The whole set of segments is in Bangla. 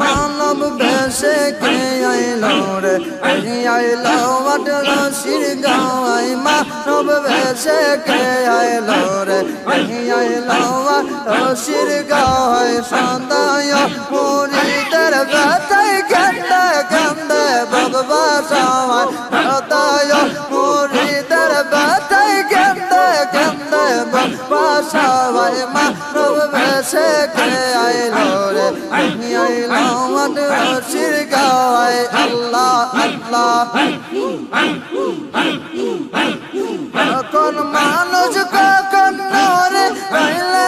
মানব ভেসে কে আইলো রে আইলো আট রশির গাওয়াই মানব ভেসে কে আইলো রে আইলো আট রশির গাওয়াই সন্দায় পুরি তার ব্যথাই কান্দে কান্দে বাবা সবাই ভারতায় পুরি তার ব্যথাই কান্দে কান্দে বাবা সবাই মা বেশে কে আইলো রে এই আইলো আটরশির গাওয়াই আল্লাহ আল্লাহ। কখন মানুষ কখন নরে নরে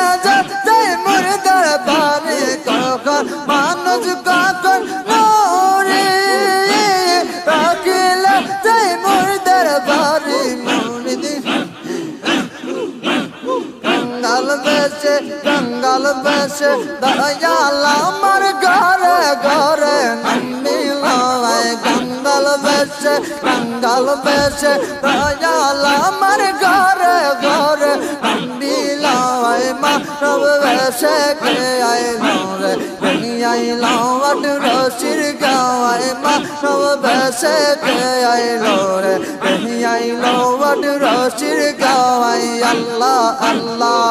কাঙ্গাল বেশে কাঙ্গাল বেশে, দয়াল আমার ঘরে ঘরে নন্দি মিলয় কাঙ্গাল বেশে কাঙ্গাল বেশে, দয়াল আমার ঘরে ঘরে নন্দি মিলয় মানব বেশে কে আই নরে আই আইলাট রসির গাওয়ায়। মানব বেশে কে আই নরে আই আইলাট রসির গাওয়ায়। আল্লাহ আল্লাহ।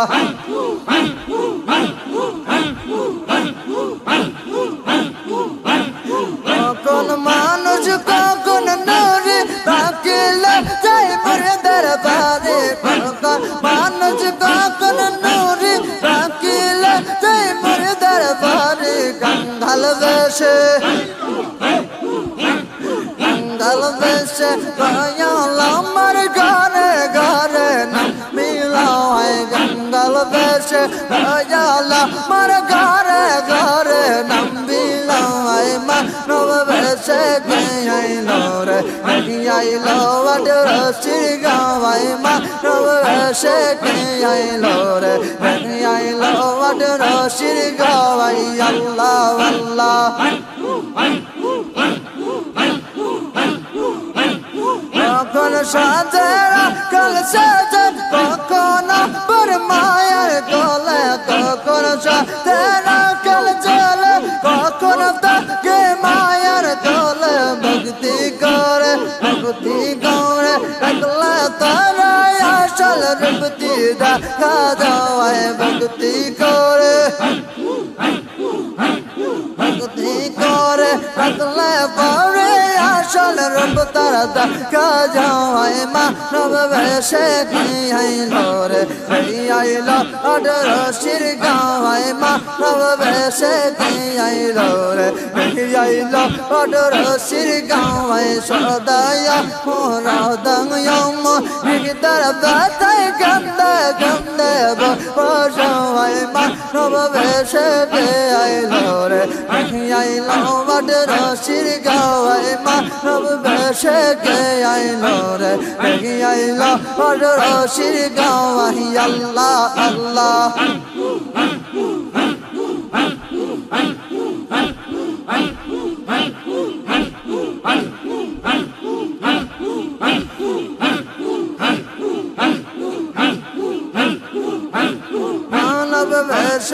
কখন মানুষ, কখন নরে রাখিলে যাই মরে দরবারে, কখন মানুষ, কখন নরে রাখিলে যাই মরে দরবারে গঙ্গাল বেশে গঙ্গাল বেশে দেশে জালা মার ঘরে ঘরে নাম্বিলায় মানব বেশে আইল রে আইল বাট রসি গাওয়াই মানব বেশে আইল রে আইল বাট রসি গাওয়াই আল্লাহ আল্লাহ। কখন সাজে কল সাজে, কখন পরমায় গলে কখন সাজেরা কল জলে, কখন তাকে মায়ের গলে ভক্তি করে ভক্তি করে, একলা তারা আসল রূপতি দেখা যাওয়ায় ভক্তি করে। ভক্তি করে রাখলে পরে রব তারা দেখা যাওয়ায় মা রব বেশে আইল রে? আইল অডর শির গাওয়ায় মা রব রে? অডর শির মোরা দং ইয়ম তারা গন্দে গন্দে বসবাই মানব বেশে আইলো রে? আইলো অডর শির গাওয়াই মানব বেশে কে আইলো রে? আইলো অডর শির গাওয়াই আল্লাহ আল্লাহ।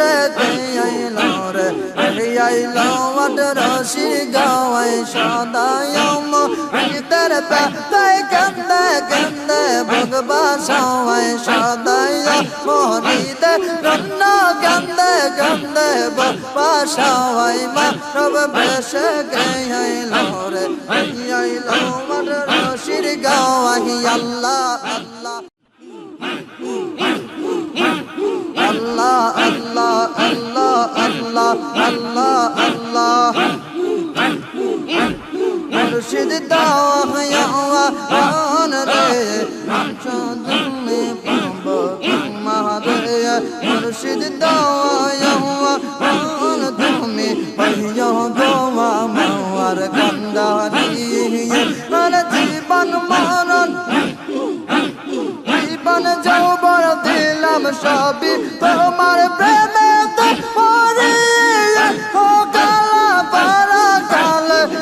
সে আইল রে আইল আট রশি গাওয়াই সদায় ভিতর তাই কান্দে কান্দে ভগবা সবাই সদায় মোহনীতে রন্ন কান্দে কান্দে ভগবা সবাই মা রব বেশে গাইল রে আইল আট রশির গাওয়াই আল্লাহ আল্লাহ আল্লাহ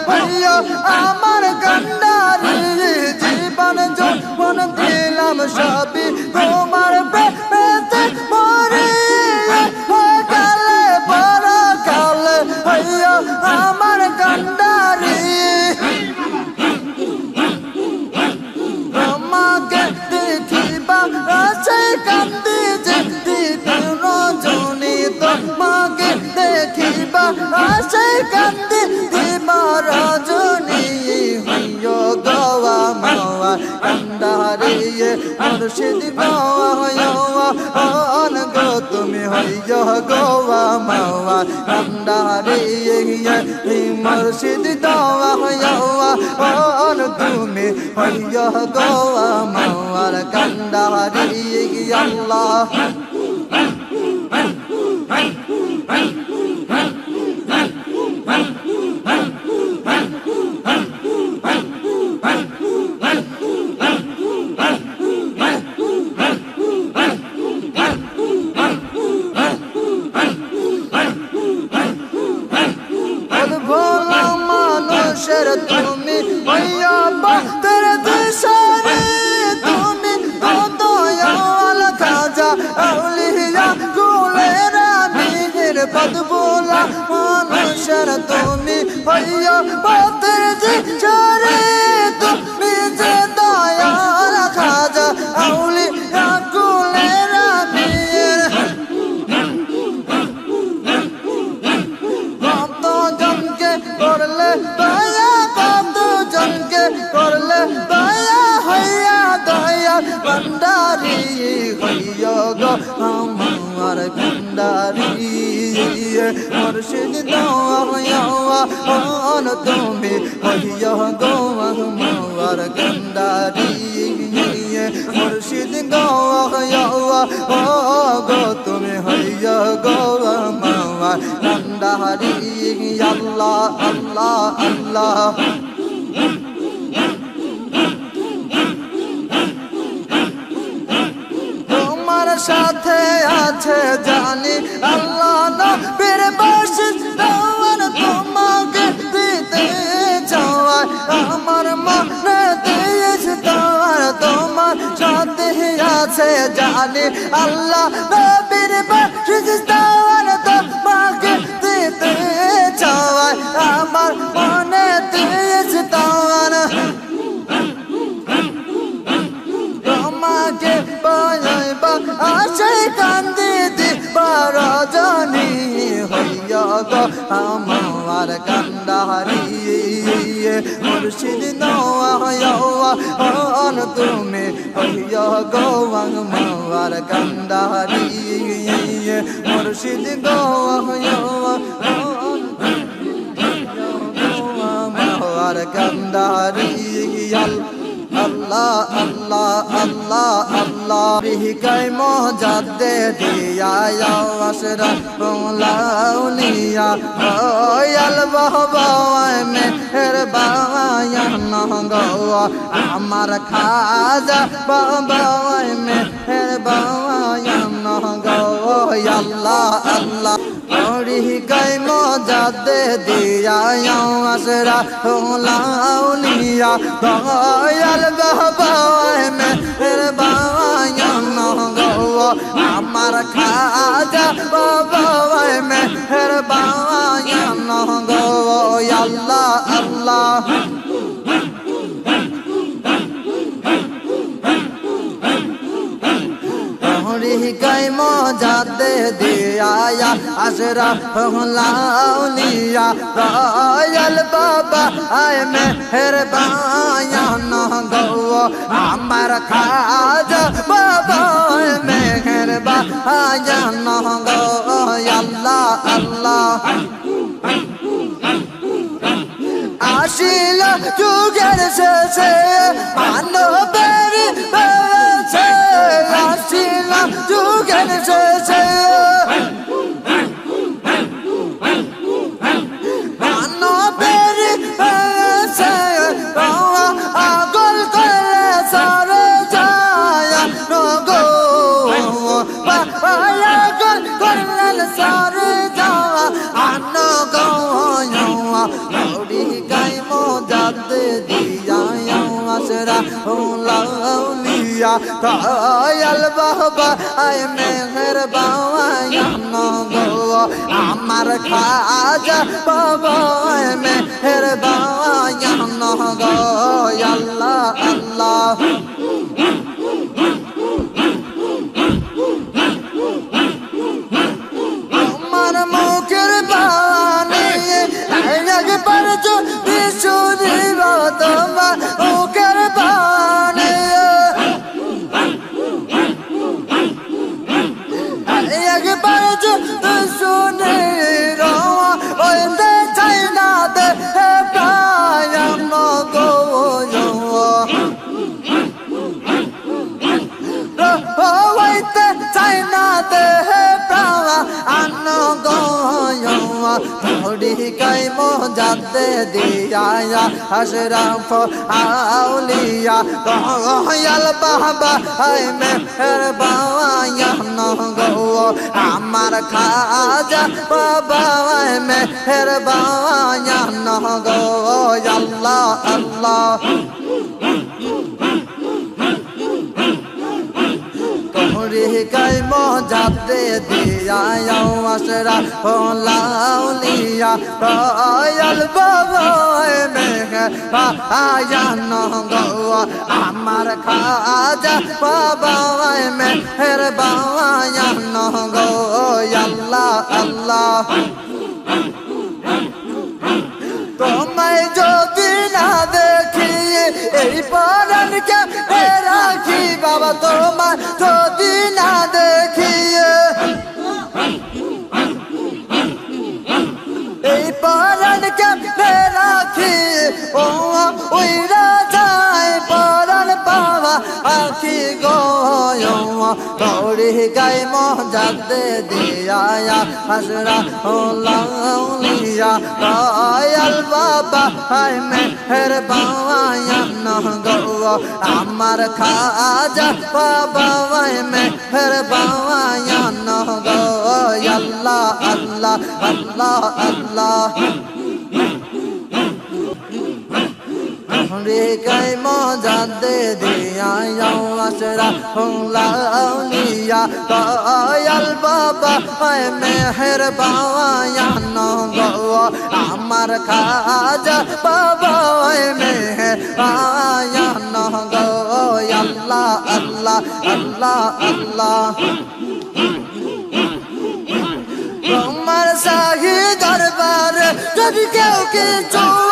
হইল আমার কান্ডারি জীবন যৌবন দিলাম সব মুর্শিদ হইয়া গো তুমি হইয়া গোয়া মাওয়া। কান্ডারি মুর্শিদ অন তুমি হইয়া গোয়া মাওয়ার কান্ডারি আল্লাহ। হইয়া ভণ্ডারি হইয়া গো, আমার ভণ্ডারি মুর্শিদ দয়া অন তুমি হইয়া গো, আমার গন্ডারি মুর্শিদ গয়া গো তুমি হইয়া গো, আমার গন্ডারি আল্লাহ আল্লাহ আল্লাহ তোমার সাথে আছে জানি আল্লাহ নবীর বাসিস দেওয়ার তোমাকে দিতে চাওয়ার আমার মনে দিয়েছে তোমার তোমার সাথে আছে জানি আল্লাহ নবীর বাসিস দেওয়ার তোমাকে দিতে চাওয়ার আমার মনে দিয়েছে তোমার তোমাকে পাইবা আসে কান্দি দিবার জানি হইয়া গো আমার কান্দারি। মুর্শিদ নওয়ান তুমি হইয়া গো আমার কান্দারি। মুর্শিদ আমার কান্দারি। আল্লাহ আল্লাহ আল্লাহ আল্লাহ। রিহিকাই মজাদে দিয়া বাহবায় আমার খাজা বাবায় মেহের বায়ান গো আল্লাহ আল্লাহ রিহিকাই মজাদে দিয়া আশরা লাউলিয়া দয়াল বাবায় মেহের বায়ান গো আমার খাজা বাবায় মেহের বায়ান গো আল্লাহ আল্লাহ। রিহিকাই মজাদে দিয়া আশরা লাউলিয়া দয়াল বাবা আয় মেহের বায়ান গো আমার খাজা বায়ান গো আল্লাহ আল্লাহ। আসিল যুগের শেষে মানবের আসিল যুগের শেষে। দয়াল বাবা, আয় মেহের বাবায়ান গো আমার খাজা বাবা, আয় মেহের বাবায়ান গো আল্লাহ আল্লাহ। বাজ শুনে তরিকাই মজাদে দিয়া আশরাফ আউলিয়া। কয়াল বাবা হাই মেহরবায়া নগো আমার খাজা বাবা মেহরবায়া নগো। আল্লাহ আল্লাহ তোহরি গাই মজাতে দিয়া আসরা লাউলিয়া রয়াল বাবা মেঘ আয়া নগো আমার খাজা বাবা মেহের বাবা নগো আল্লাহ আল্লাহ। তোমায় যদি না দেখি এই পরানকে রাখি, বাবা, তোমায় যদি আখি গো তোরে গাই মজাদে দিয়া হাসরা লাউলিয়া দয়াল বাবা হাই মেহের বাবায়া গো আমার খাজা বাবা হাই মেহের বাবায়া গো আল্লাহ আল্লাহ আল্লাহ আল্লাহ। গাই মজাদে দিয়া আসরা লাউলিয়া দয়াল বাবা, হায় মেহের বাবায়া গো আমার খাজা বাবা, হায় মেহের বাবায়া গো আল্লাহ আল্লাহ আল্লাহ আল্লাহ। তোমার শাহী দরবারে যদি কেউ কিছু আজ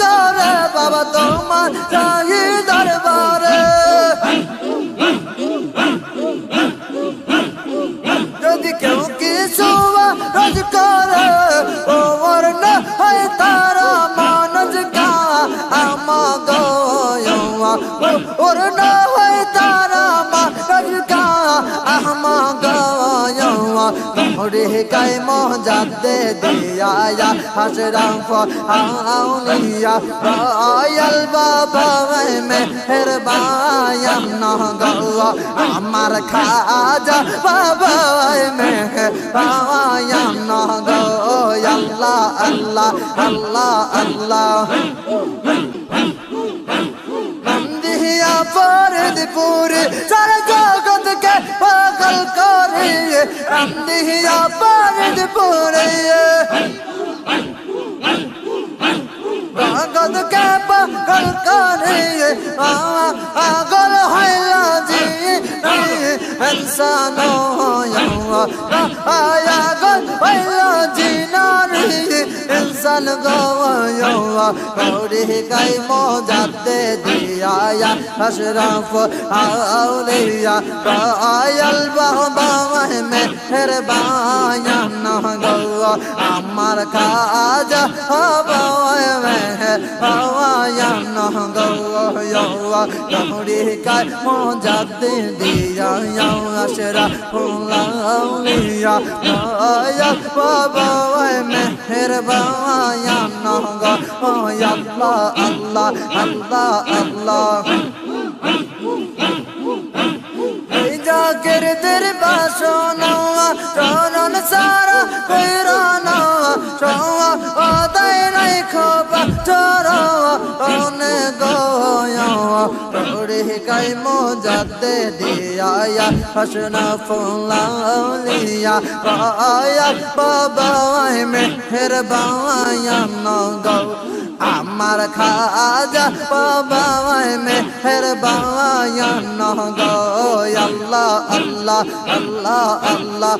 করে বাবা তোমার শাহী দরবারে। যদি কেউ কিছু আজ করে ওর না হয় তারা মানজ গা। আমা গো ওর না হয় তারা মানজ গা। আমা গো তোরে গাই মজাদে দিয়া হাসরাম আউলিয়া রয়াল বাবা মেহের বায়াম নগো আমার খাজা বাবা মেহের বায়াম নগো আল্লাহ আল্লাহ আল্লাহ আল্লাহ। নন্দিয়া ফরিদপুরে সারা জগৎকে পাগল করে নন্দিয়া ফরিদপুরে। জগৎকে পাগল করে পাগল হইলা জি ইনসান আয়াগল হইলা জি নারী ইনসান গওয়া কৌরে গাই মজাতে দিয়া। আশরাফ, আউলিয়া কায়াল বাবা মেহের বায়ান গো আমার খাজা বাবা মেহের বায়ান গো কৌরে মজাতে দিয়া আউলিয়া কায়াল বাবা মেহের বায়ান গো আল্লাহ আল্লাহ আল্লাহ আল্লাহ এই জাগের দের বাসনা চরণ সারা কইরানা চোয়া আদায় নাই খোপা, চরা অনে গোয়া তোরে গাই মজাতে দিয়া হাসনা ফুলাউলিয়া পায়া বাবা মেহের বায়া নগো আমার খাজা বাবায় মেহের বায়া নগ। আল্লাহ আল্লাহ আল্লাহ আল্লাহ।